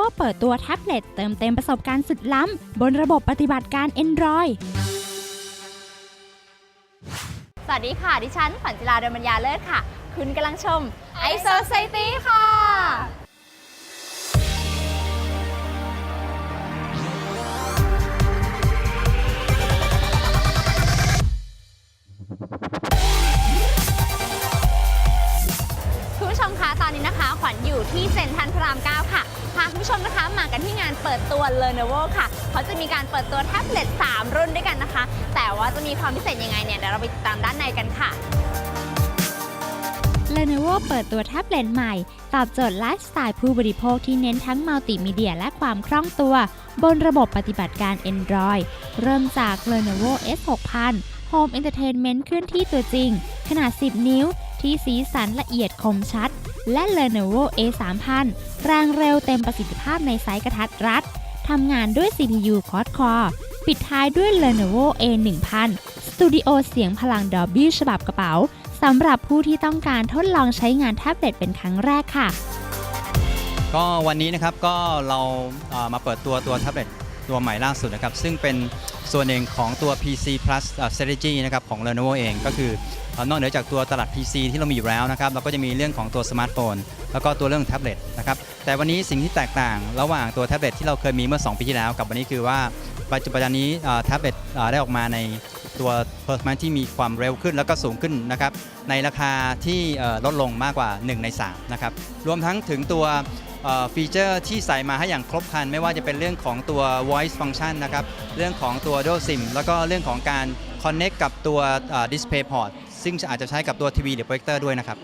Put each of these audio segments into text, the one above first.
Lenovo เปิดตัวแท็บเล็ตเติมเต็มประสบการณ์สุดล้ำ บนระบบปฏิบัติการ Android สวัสดีค่ะ ดิฉัน ฝันจิลาเดลมัญญาเลิศค่ะ คุณกำลังชม i s o c i e t y ค่ะ คะ ตอนนี้นะคะ ขวัญอยู่ที่เซ็นทรัลพระราม 9 ค่ะ พาคุณผู้ชมนะคะมากันที่งานเปิดตัว Lenovo ค่ะ เขาจะมีการเปิดตัวแท็บเล็ต 3 รุ่นด้วยกันนะคะ แต่ว่าจะมีความพิเศษยังไงเนี่ย เดี๋ยวเราไปติดตามด้านในกันค่ะ Lenovo เปิดตัวแท็บเล็ตใหม่ ตอบโจทย์ไลฟ์สไตล์ผู้บริโภคที่เน้นทั้งมัลติมีเดียและความคล่องตัว บนระบบปฏิบัติการ Android เริ่มจาก Lenovo S6000 Home Entertainment เคลื่อนที่ตัวจริง ขนาด 10 นิ้วที่สีสันละเอียดคมชัด และ Lenovo A3000 แรงเร็วเต็มประสิทธิภาพในไซส์กระทัดรัดทำงานด้วย CPU Quad Core ปิดท้ายด้วย Lenovo A1000 สตูดิโอเสียงพลัง Dolby ฉบับกระเป๋าสำหรับผู้ที่ต้องการทดลองใช้งานแท็บเล็ตเป็นครั้งแรกค่ะ ก็วันนี้นะครับก็เรามาเปิดตัวตัวแท็บเล็ต ตัวใหม่ล่าสุดนะครับ ซึ่งเป็นส่วนหนึ่งของตัว PC Plus Strategy นะครับของ Lenovo เองก็คือนอกเหนือจากตัวตลาด PC ที่เรามีอยู่แล้วนะครับเราก็จะมีเรื่องของตัวสมาร์ทโฟน แล้วก็ตัวเรื่องแท็บเล็ตนะครับแต่วันนี้สิ่งที่แตกต่างระหว่างตัวแท็บเล็ตที่เราเคยมีเมื่อ 2 ปีที่แล้วกับวันนี้คือว่าปัจจุบันนี้แท็บเล็ตได้ออกมาในตัว performance ที่มีความเร็วขึ้นแล้วก็สูงขึ้นนะครับในราคาที่ลดลงมากกว่า 1 ใน3นะครับรวมทั้งถึงตัว ฟีเจอร์ที่ใส่มาให้อย่างครบครัน ไม่ว่าจะเป็นเรื่องของตัว voice function นะครับ เรื่องของตัว dual sim แล้วก็เรื่องของการ connect กับตัวเอ่อ display port ซึ่งอาจจะใช้กับตัวทีวีหรือโปรเจคเตอร์ด้วยนะครับ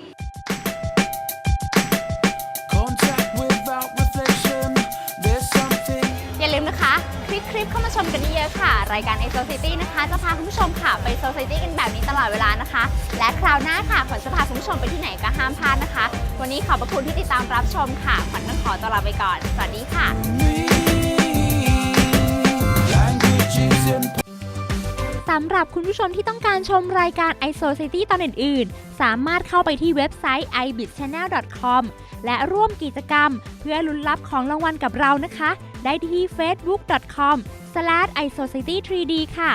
Contact without reflection. There's something อย่าลืมนะคะ คลิกคลิปเข้ามาชมกันเยอะๆค่ะ รายการ e x o c i t y นะคะ จะพาคุณผู้ชมค่ะไป Society กันแบบนี้ตลอดเวลานะคะ และคราวหน้าค่ะขวัญจะพาคุณผู้ชมไปที่ไหนก็ห้ วันนี้ขอบพระคุณที่ติดตามรับชมค่ะขวัญต้องขอตัวลาไปก่อน สวัสดีค่ะ สำหรับคุณผู้ชมที่ต้องการชมรายการ i s o c i t y ตอนอื่น ๆ สามารถเข้าไปที่เว็บไซต์ ibitchannel.com และร่วมกิจกรรม เพื่อลุ้นรับของรางวัลกับเรานะคะ ได้ที่ facebook.com/isocity3d ค่ะ